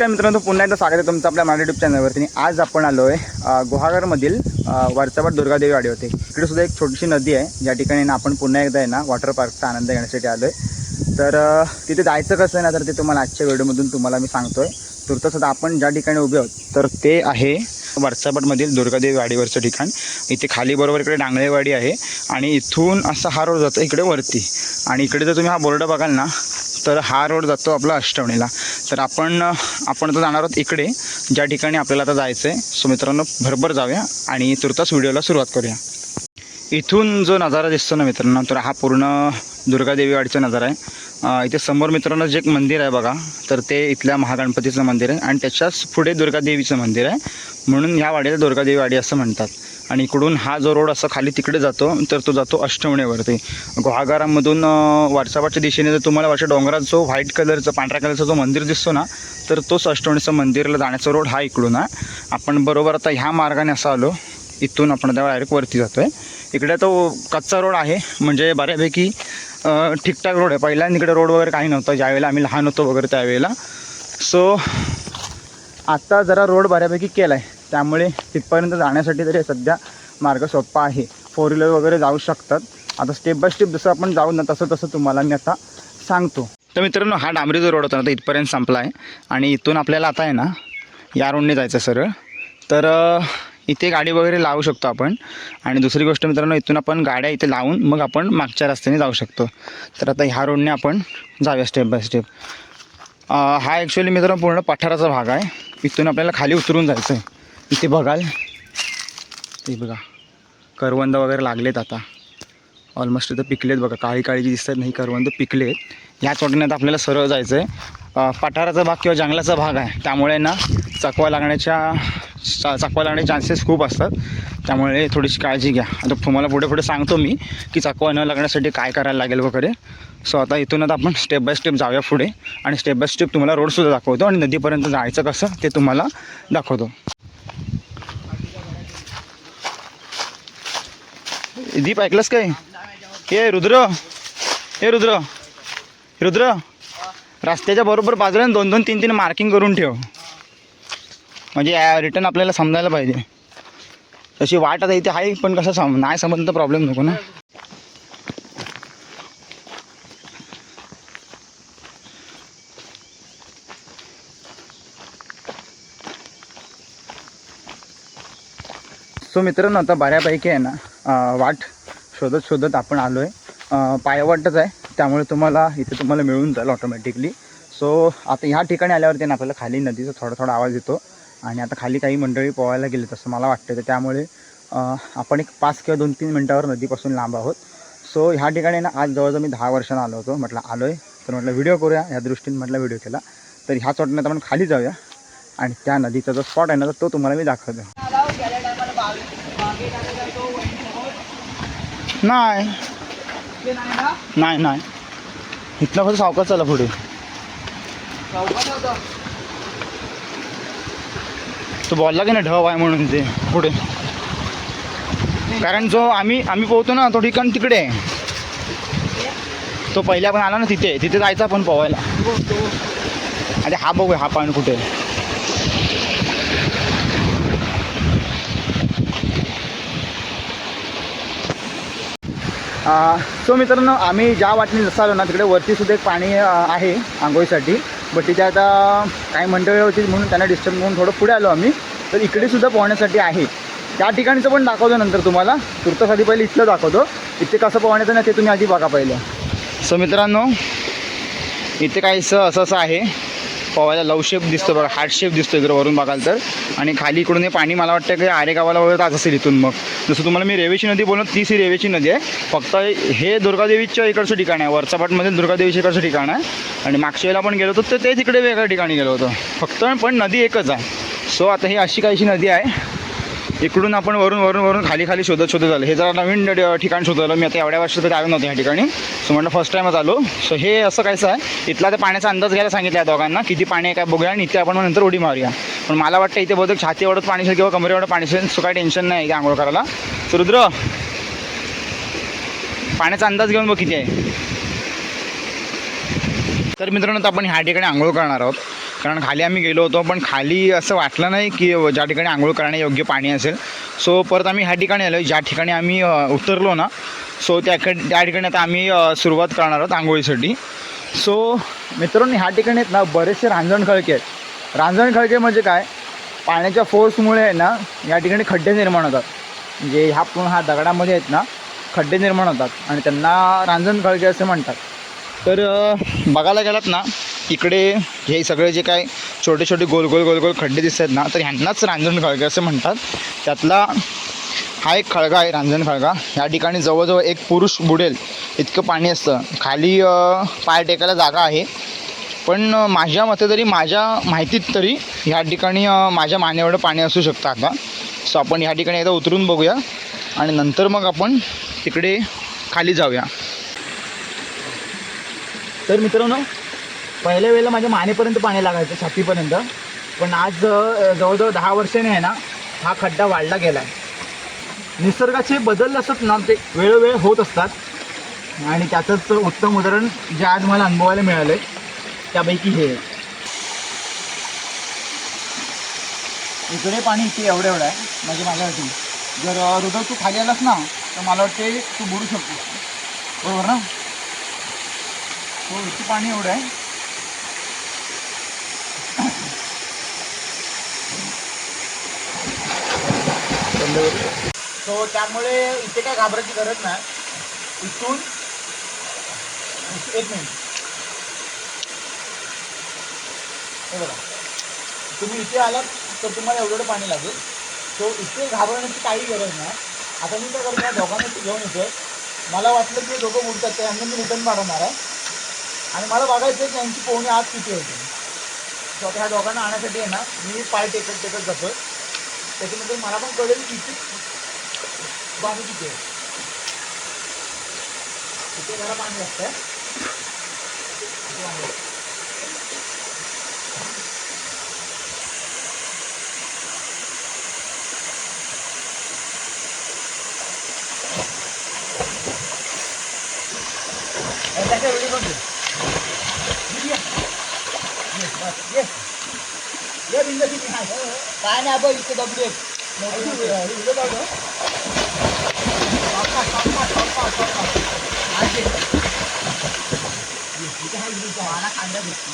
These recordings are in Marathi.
नमस्कार मित्रांनो पुन्हा एकदा स्वागत आहे तुमचं आपल्या माझ्या युट्यूब चॅनलवरती आज आपण आलो आहे गुहागरमधील वरचावट दुर्गादेवी वाडी होते इकडे सुद्धा एक छोटीशी नदी आहे ज्या ठिकाणी ना आपण पुन्हा एकदा आहे ना वॉटर पार्कचा आनंद घेण्यासाठी आलो आहे तर तिथे जायचं कसं आहे ना तर ते तुम्हाला आजच्या व्हिडिओमधून तुम्हाला मी सांगतो आहे सुद्धा आपण ज्या ठिकाणी उभे आहोत तर ते आहे वरचापाटमधील दुर्गादेवी वाडीवरचं ठिकाण. इथे खाली बरोबर इकडे डांगळेवाडी आहे. आणि इथून असा हा रोड जातो इकडे वरती. आणि इकडे जर तुम्ही हा बोर्ड बघाल ना तर हा रोड जातो आपला अष्टवणीला. तर आपण आपण आता जाणार आहोत इकडे. ज्या ठिकाणी आपल्याला आता जायचं आहे सो मित्रांनो भरभर जाऊया आणि तुर्तास व्हिडिओला सुरुवात करूया. इथून जो नजारा दिसतो ना मित्रांनो तर हा पूर्ण दुर्गादेवी वाडीचा नजारा आहे. इथे समोर मित्रांनो जे एक मंदिर आहे बघा तर ते इथल्या महागणपतीचं मंदिर आहे आणि त्याच्याच पुढे दुर्गादेवीचं मंदिर आहे. म्हणून ह्या वाडीला दुर्गादेवी वाडी असं म्हणतात. आणि इकडून हा जो रोड असा खाली तिकडे जातो तर तो जातो अष्टवणेवरती गुहागारामधून वारसाबाच्या दिशेने जर तुम्हाला वरच्या डोंगरात जो व्हाईट कलरचा पांढऱ्या कलरचा जो मंदिर दिसतो ना तर तोच अष्टवणीचं मंदिरला जाण्याचा रोड हा इकडून आहे. आपण बरोबर आता ह्या मार्गाने असं आलो इथून आपण आता डायरेक्ट वरती जातो आहे इकडे तो कच्चा रोड आहे म्हणजे बऱ्यापैकी ठीकठाक रोड आहे. पहिल्यांदा इकडे रोड वगैरे काही नव्हतं. ज्यावेळेला आम्ही लहान होतो वगैरे त्यावेळेला. सो आत्ता जरा रोड बऱ्यापैकी केला आहे त्यामुळे तिथपर्यंत जाण्यासाठी तरी सध्या मार्ग सोपा आहे. फोर व्हीलर वगैरे जाऊ शकतात. आता स्टेप बाय स्टेप जसं आपण जाऊ ना तसं तसं तुम्हाला मी आता सांगतो. तर मित्रांनो हा डांबरी जो रोड होता ना तो इथपर्यंत संपला आहे आणि इथून आपल्याला आता आहे ना या रोडने जायचं सरळ. तर इथे गाडी वगैरे लावू शकतो आपण. आणि दुसरी गोष्ट मित्रांनो इथून आपण गाड्या इथे लावून मग आपण मागच्या रस्त्याने जाऊ शकतो. तर आता ह्या रोडने आपण जाऊया स्टेप बाय स्टेप हा ॲक्च्युली मित्रांनो पूर्ण पठाराचा भाग आहे. इथून आपल्याला खाली उतरून जायचं आहे इथे बघाल. ते बघा. करवंद वगैरे लागलेत आता. ऑलमोस्ट इथं पिकलेत बघा. काळी काळी जी दिसतात नाही करवंद पिकलेत ह्याच वाटेने आपल्याला सरळ जायचं आहे पठाराचा भाग किंवा जंगलाचा भाग आहे. त्यामुळे ना चकवा लागण्याच्या चकवा लागण्याचे चान्सेस खूप असतात. त्यामुळे थोडीशी काळजी घ्या. आता तुम्हाला पुढे पुढे सांगतो मी की चकवा न लागण्यासाठी काय करायला लागेल वगैरे. सो आता इथून आपण स्टेप बाय स्टेप जाऊया पुढे. आणि स्टेप बाय स्टेप तुम्हाला रोडसुद्धा दाखवतो आणि नदीपर्यंत जायचं कसं ते तुम्हाला दाखवतो. दीप ऐकलंस काय? हे रुद्र. हे रुद्र. रुद्र रस्त्याच्या बरोबर बाजूला दोन दोन तीन तीन मार्किंग करून ठेव. म्हणजे रिटर्न आपल्याला समजायला पाहिजे. तशी वाट आता इथे आहे पण कसं सम नाही समजलं तर प्रॉब्लेम नको ना. सो मित्रांनो आता बऱ्यापैकी आहे ना वाट शोधत शोधत आपण आलो आहे पायवाटच आहे. त्यामुळे तुम्हाला इथे तुम्हाला मिळून जाईल ऑटोमॅटिकली सो आता ह्या ठिकाणी आल्यावरती ना आपल्याला खाली नदीचा थोडा थोडा आवाज येतो. आणि आता खाली काही मंडळी पोहायला गेले तसं मला वाटतं. तर त्यामुळे आपण एक पाच किंवा दोन तीन मिनटावर नदीपासून लांब आहोत. सो ह्या ठिकाणी ना आज जवळजवळ मी दहा वर्षानं आलो होतो. म्हटलं आलो आहे तर म्हटलं व्हिडिओ करूया. ह्या दृष्टीने म्हटलं व्हिडिओ केला. तर ह्याच वाटण्यात आपण खाली जाऊया. आणि त्या नदीचा जो स्पॉट आहे ना तर तो तुम्हाला मी दाखवतो. नाही. नाही नाही. इथलं फक्त सावकाश चला पुढे. तो बोलला की नाही ढव आहे म्हणून ते. पुढे. कारण जो आम्ही आम्ही पोहतो ना तो ठिकाण तिकडे आहे. तो पहिल्या पण आला ना तिथे. तिथे जायचा आपण पोहायला. अरे हा बघूया हा पाणी कुठे आहे. सो मित्रांनो आम्ही ज्या वाटणी नसालो ना तिकडे वरतीसुद्धा एक पाणी आहे आंघोळीसाठी. बट तिथे आता काही मंडळी होती म्हणून त्यांना डिस्टर्ब म्हणून थोडं पुढे आलो आम्ही. तर इकडेसुद्धा पोहण्यासाठी आहे. त्या ठिकाणीचं पण दाखवतो नंतर तुम्हाला. तुर्तासाठी पहिले इथलं दाखवतो. इथे कसं पोहण्याचं ना ते तुम्ही आधी बघा पहिलं. सो मित्रांनो इथे काहीसं असं असं आहे. पोहायला लव शेप दिसतो बघा हार्ट शेप दिसतो इकडं वरून बघाल तर. आणि खाली इकडून हे पाणी मला वाटतं की आरेगावाला वगैरे जात असेल इथून मग. जसं तुम्हाला मी रेवेची नदी बोललो तीच ही रेवेची नदी आहे. फक्त हे दुर्गादेवीच्या इकडचं ठिकाण आहे वरचापाटमध्ये दुर्गादेवीच्या इकडचं ठिकाण आहे. आणि मागच्या वेळेला आपण गेलो होतो तर ते तिकडे वेगळ्या ठिकाणी गेलो होतो. फक्त पण नदी एकच आहे. सो आता ही अशी काहीशी नदी आहे. इकडून आपण वरून वरून वरून खाली खाली शोधत शोधत आलो. हे जरा नवीन ठिकाण शोधलं. मी आता एवढ्या वर्षात कधी आलो नव्हतं या ठिकाणी. सो म्हटलं फर्स्ट टाईमच आलो. सो हे असं कायचं आहे. इथला तर पाण्याचा अंदाज घ्यायला सांगितला आहे दोघांना. किती पाणी आहे काय बघूया. आणि इथे आपण मग नंतर उडी मारूया. पण मला वाटतं इथे बहुतेक छाती एवढंच पाणी असेल किंवा कमरे एवढं पाणी असेल सो काही टेन्शन नाही की आंघोळ करायला. सो रुद्र पाण्याचा अंदाज घेऊन बघ किती आहे. तर मित्रांनो आपण ह्या ठिकाणी आंघोळ करणार आहोत. कारण खाली आम्ही गेलो होतो पण खाली असं वाटलं नाही की ज्या ठिकाणी आंघोळ करणे योग्य पाणी असेल. सो परत आम्ही ह्या ठिकाणी आलो ज्या ठिकाणी आम्ही उतरलो ना सो त्या त्या ठिकाणी आता आम्ही सुरुवात करणार आहोत आंघोळीसाठी. सो मित्रांनो ह्या ठिकाणी आहेत ना बरेचसे रांजण खळके आहेत. रांजण खळके म्हणजे काय? पाण्याच्या फोर्समुळे आहे ना या ठिकाणी खड्डे निर्माण होतात. म्हणजे ह्या पूर्ण हा दगडामध्ये आहेत ना खड्डे निर्माण होतात. आणि त्यांना रांजण खळके असे म्हणतात. तर बघायला गेलात ना इकडे हे सगळे जे काय छोटे छोटे गोल गोल गोल गोल खड्डे दिसत आहेत ना तर ह्यांनाच रांजण खळगे असं म्हणतात. त्यातला हा एक खळगा आहे रांजण खळगा. या ठिकाणी जवळजवळ एक पुरुष बुडेल इतकं पाणी असतं. खाली पाय टेकायला जागा आहे. पण माझ्या मते तरी माझ्या माहितीत तरी ह्या ठिकाणी माझ्या मानेएवढं पाणी असू शकतं आता. सो आपण ह्या ठिकाणी एकदा उतरून बघूया आणि नंतर मग आपण तिकडे खाली जाऊया. तर मित्रांनो पहिल्या वेळेला माझ्या मानेपर्यंत पाणी लागायचं छातीपर्यंत. पण आज जवळजवळ दहा वर्षाने आहे ना हा खड्डा वाढला गेला आहे निसर्गाचे बदल असत ना ते वेळोवेळ होत असतात. आणि त्याचंच उत्तम उदाहरण जे आज मला अनुभवायला मिळालं आहे त्यापैकी हे. आहे. इकडे पाणी इथे एवढं एवढं आहे म्हणजे माझ्यासाठी. जर अ, हृदय तू खाली आलास ना तर मला वाटते तू बुडू शकतो बरोबर ना? हो इथे पाणी एवढं आहे. सो त्यामुळे इथे काय घाबरायची गरज नाही. इथून एक मिनिट हे बघा. तुम्ही इथे आलात तर तुम्हाला एवढं पाणी लागेल. सो इथे घाबरण्याची काही गरज नाही. आता मी काय करतो या दोघांना घेऊन येतोय. मला वाटलं की दोघं उडतात ते यांना मी रिटर्न पाठवणार आहे. आणि मला बघायचं आहे की पोहणी आज किती होती. सो आता ह्या दोघांना आणण्यासाठी आहे ना मी पाय टेकत टेकत जातो त्याच्यानंतर मला पण कळेल की इथे पाणी किती आहे इथे जरा पाणी जास्त आहे इथे पाणी जास्त आहे. ए, त्याच्या व्हिडिओ बघ ये. ये. ये, बस, ये. ये बिंदू किती आहे? काय नाही बघ इथे दगडी आहेत. मोठी व्हिडिओ आहे. व्हिडिओ बघ हं. Shortcut, shortcut, shortcut, shortcut. आज ये. ये, इथे आहे व्हिडिओ. माना खांद्या दिसतो.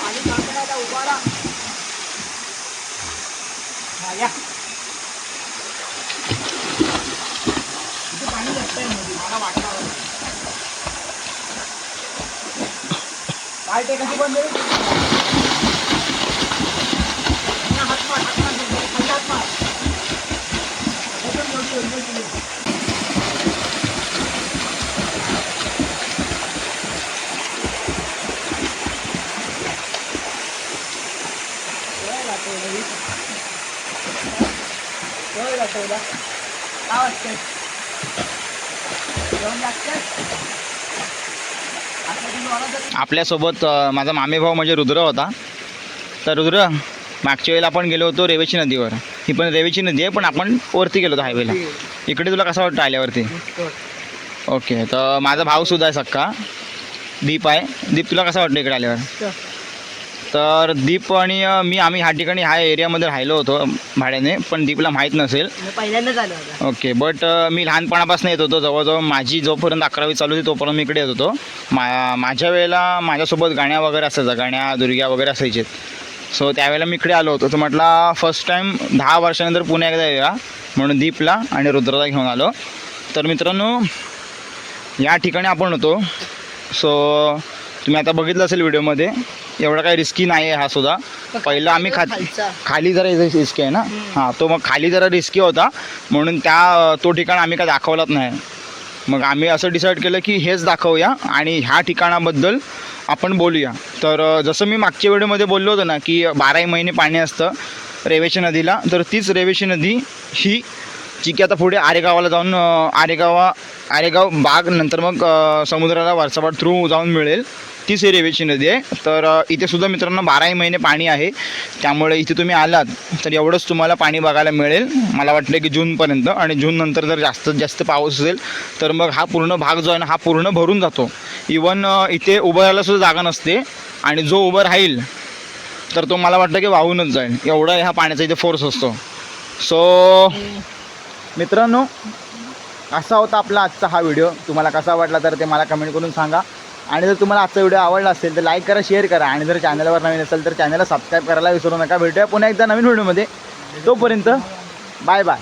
पाणी टाकलं आता उभा राहा. हा, या. इथे पाणी जास्त आहे मध्ये, मला वाटणार नाही. काय ते कशी बंद आहे? हा, हात मार, आपल्यासोबत माझा मामेभाऊ म्हणजे रुद्र होता. तर रुद्र मागच्या वेळेला आपण गेलो होतो रेवेची नदीवर. ही पण रेवेची नदी आहे पण आपण वरती गेलो होतो हायवेला इकडे तुला कसं वाटतं आल्यावरती? ओके तर माझा भाऊसुद्धा आहे सक्का. दीप आहे. दीप तुला कसं वाटलं इकडे आल्यावर? तर दीप आणि मी आम्ही ह्या ठिकाणी ह्या एरियामध्ये राहिलो होतो भाड्याने पण दीपला माहीत नसेल. पहिल्यांदाच आलो होता. ओके बट मी लहानपणापासून येत होतो. जवळजवळ माझी जोपर्यंत अकरावी चालू होती तोपर्यंत मी इकडे येत होतो. मा माझ्या वेळेला माझ्यासोबत गाण्या वगैरे असायच्या गाण्या दुर्ग्या वगैरे असायचे. सो त्यावेळेला मी इकडे आलो होतो. तर म्हटलं फर्स्ट टाईम दहा वर्षानंतर पुन्हा एकदा येऊया. म्हणून दीपला आणि रुद्रला घेऊन आलो. तर मित्रांनो या ठिकाणी आपण होतो. सो तुम्ही आता बघितलं असेल व्हिडिओमध्ये एवढा काही रिस्की नाही आहे हा सुद्धा. पहिला आम्ही खालचा. खाली जरा रिस्की आहे ना? हां तो मग खाली जरा रिस्की होता. म्हणून त्या तो ठिकाण आम्ही काय दाखवलाच नाही. मग आम्ही असं डिसाईड केलं की हेच दाखवूया आणि ह्या ठिकाणाबद्दल आपण बोलूया. तर जसं मी मागच्या व्हिडिओमध्ये बोललो होतो ना की बाराही महिने पाणी असतं रेवेची नदीला तर तीच रेवेची नदी ही चिकी आता पुढे आरेगावाला जाऊन आरेगावा आरेगाव बाग नंतर मग समुद्राला वरचापाट थ्रू जाऊन मिळेल. तीच ही रेवेची नदी आहे. तर इथे सुद्धा मित्रांनो बाराही महिने पाणी आहे. त्यामुळे इथे तुम्ही आलात तर एवढंच तुम्हाला पाणी बघायला मिळेल. मला वाटलं की जूनपर्यंत आणि जून नंतर जर जास्तीत जास्त पाऊस असेल तर मग हा पूर्ण भाग जो आहे ना हा पूर्ण भरून जातो. इवन इथे उभं राहायला सुद्धा जागा नसते आणि जो उभं राहील तर तो मला वाटतं की वाहूनच जाईल. एवढा ह्या पाण्याचा इथे फोर्स असतो. सो मित्रांनो असा होता आपला आजचा हा व्हिडिओ तुम्हाला कसा वाटला तर ते मला कमेंट करून सांगा. आणि जर तुम्हाला आजचा व्हिडिओ आवडला असेल तर लाईक करा शेअर करा. आणि जर चॅनलवर नवीन असेल तर चॅनलला सबस्क्राईब करायला विसरू नका. भेटूया पुन्हा एकदा नवीन व्हिडिओमध्ये तोपर्यंत बाय बाय